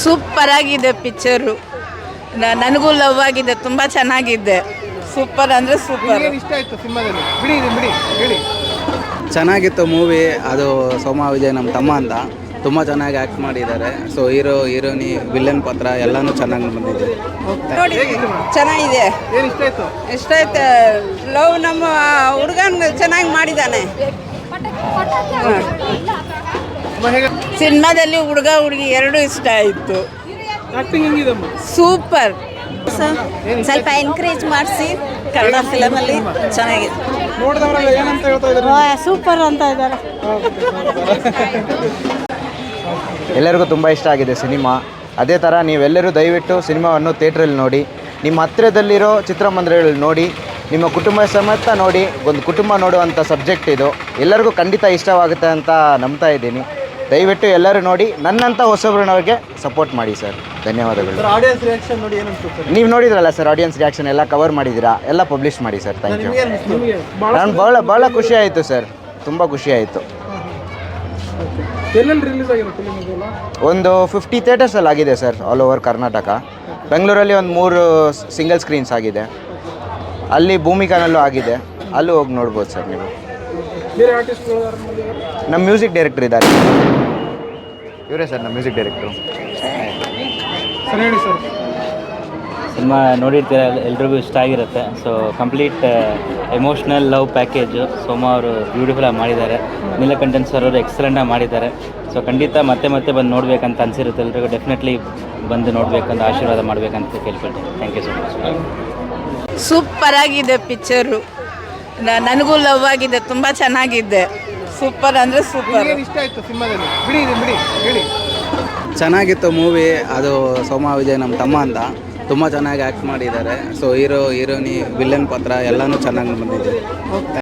Super ಆಗಿದೆ picture ನನಗೂ love ಆಗಿದೆ ತುಂಬ ಚೆನ್ನಾಗಿದೆ. ಸೂಪರ್ ಅಂದರೆ ಸೂಪರ್ ಇಷ್ಟ ಆಯ್ತು ಸಿನಿಮಾದಲ್ಲಿ? ಬಿಡಿ ಇದು ಬಿಡಿ ಹೇಳಿ. ಚೆನ್ನಾಗಿತ್ತು ಮೂವಿ ಅದು ಸೋಮ ವಿಜಯ್ ನಮ್ಮ ತಮ್ಮ ಅಂತ. ತುಂಬ ಚೆನ್ನಾಗಿ ಆ್ಯಕ್ಟ್ ಮಾಡಿದ್ದಾರೆ. ಸೊ ಹೀರೋ ಹೀರೋನಿ ವಿಲನ್ ಪಾತ್ರ ಎಲ್ಲನೂ ಚೆನ್ನಾಗಿ ಬಂದಿದೆ. ನೋಡಿ ಚೆನ್ನಾಗಿದೆ. ಏನು ಇಷ್ಟ ಆಯ್ತು? ಎಷ್ಟೈತೆ ಲವ್ ನಮ್ಮ ಹುಡುಗನ ಚೆನ್ನಾಗಿ ಮಾಡಿದ್ದಾನೆ. ಸಿನಿಮಾದಲ್ಲಿ ಹುಡುಗ ಹುಡುಗಿ ಎರಡು ಇಷ್ಟ ಆಯ್ತು. ಸೂಪರ್. ಸ್ವಲ್ಪ ಎನ್ಕರೇಜ್ ಮಾಡಿಸಿ. ಕನ್ನಡ ಫಿಲಮಲ್ಲಿ ಚೆನ್ನಾಗಿದೆ. ಸೂಪರ್ ಅಂತ ಇದ್ದಾರೆ. ಎಲ್ಲರಿಗೂ ತುಂಬ ಇಷ್ಟ ಆಗಿದೆ ಸಿನಿಮಾ. ಅದೇ ಥರ ನೀವೆಲ್ಲರೂ ದಯವಿಟ್ಟು ಸಿನಿಮಾವನ್ನು ಥಿಯೇಟ್ರಲ್ಲಿ ನೋಡಿ ನಿಮ್ಮ ಹತ್ತಿರದಲ್ಲಿರೋ ಚಿತ್ರಮಂದಿರಗಳಲ್ಲಿ ನೋಡಿ ನಿಮ್ಮ ಕುಟುಂಬ ಸಮೇತ ನೋಡಿ ಒಂದು ಕುಟುಂಬ ನೋಡುವಂಥ ಸಬ್ಜೆಕ್ಟ್ ಇದು. ಎಲ್ಲರಿಗೂ ಖಂಡಿತ ಇಷ್ಟವಾಗುತ್ತೆ ಅಂತ ನಂಬ್ತಾ ಇದ್ದೀನಿ. ದಯವಿಟ್ಟು ಎಲ್ಲರೂ ನೋಡಿ ನನ್ನಂಥ ಹೊಸಬ್ರನ್ನವ್ರಿಗೆ ಸಪೋರ್ಟ್ ಮಾಡಿ ಸರ್. ಧನ್ಯವಾದಗಳು. ಆಡಿಯನ್ಸ್ ರಿಯಾಕ್ಷನ್ ನೋಡಿ ಏನು ನೀವು ನೋಡಿದ್ರಲ್ಲ ಸರ್ ಆಡಿಯನ್ಸ್ ರಿಯಾಕ್ಷನ್ ಎಲ್ಲ ಕವರ್ ಮಾಡಿದ್ದೀರಾ? ಎಲ್ಲ ಪಬ್ಲಿಷ್ ಮಾಡಿ ಸರ್ ಥ್ಯಾಂಕ್ ಯು ನಾನು ಭಾಳ ಭಾಳ ಖುಷಿ ಆಯಿತು ಸರ್ ತುಂಬ ಖುಷಿ ಆಯಿತು. ಒಂದು ಫಿಫ್ಟಿ ಥಿಯೇಟರ್ಸಲ್ಲಿ ಆಗಿದೆ ಸರ್ ಆಲ್ ಓವರ್ ಕರ್ನಾಟಕ. ಬೆಂಗಳೂರಲ್ಲಿ ಒಂದು ಮೂರು ಸಿಂಗಲ್ ಸ್ಕ್ರೀನ್ಸ್ ಆಗಿದೆ. ಅಲ್ಲಿ ಭೂಮಿಕಾನಲ್ಲೂ ಆಗಿದೆ. ಅಲ್ಲೂ ಹೋಗಿ ನೋಡ್ಬೋದು ಸರ್ ನೀವು. ಬೇರೆ ಆರ್ಟಿಸ್ಟ್ಗಳು ಯಾರು ನಮ್ಮ ಮ್ಯೂಸಿಕ್ ಡೈರೆಕ್ಟರ್ ಇದ್ದಾರೆ. ಇವರೇ ಸರ್ ನಮ್ಮ ಮ್ಯೂಸಿಕ್ ಡೈರೆಕ್ಟ್ರು ಸರ್ ಹೇಳಿ ಸರ್. ಸಿನಿಮಾ ನೋಡಿರ್ತೀರ ಎಲ್ರಿಗೂ ಇಷ್ಟ ಆಗಿರುತ್ತೆ. So complete emotional love package Soma ಅವರು ಬ್ಯೂಟಿಫುಲ್ಲಾಗಿ ಮಾಡಿದ್ದಾರೆ. ನೀಲಕಂಠನ್ ಸರ್ ಅವರು ಎಕ್ಸಲೆಂಟಾಗಿ ಮಾಡಿದ್ದಾರೆ. ಸೊ ಖಂಡಿತ ಮತ್ತೆ ಮತ್ತೆ ಬಂದು ನೋಡಬೇಕಂತ ಅನಿಸಿರುತ್ತೆ ಎಲ್ರಿಗೂ. ಡೆಫಿನೆಟ್ಲಿ ಬಂದು ನೋಡಬೇಕಂತ ಆಶೀರ್ವಾದ ಮಾಡಬೇಕಂತ ಕೇಳ್ಕೊಳ್ತೀನಿ. Thank you so much super ಆಗಿದೆ ಪಿಕ್ಚರು ನನಗೂ ಲವ್ ಆಗಿದೆ ತುಂಬ ಚೆನ್ನಾಗಿದೆ. ಸೂಪರ್ ಅಂದರೆ ಸೂಪರ್ ಇಷ್ಟ ಆಯ್ತು ಸಿನಿಮಾದಲ್ಲಿ? ಬಿಡಿ ಬಿಡಿ ಹೇಳಿ. ಚೆನ್ನಾಗಿತ್ತು ಮೂವಿ ಅದು ಸೋಮ ವಿಜಯ್ ನಮ್ಮ ತಮ್ಮ ಅಂತ. ತುಂಬ ಚೆನ್ನಾಗಿ ಆ್ಯಕ್ಟ್ ಮಾಡಿದ್ದಾರೆ. ಸೊ ಹೀರೋ ಹೀರೋನಿ ವಿಲನ್ ಪಾತ್ರ ಎಲ್ಲನೂ ಚೆನ್ನಾಗಿ ಬಂದಿದೆ.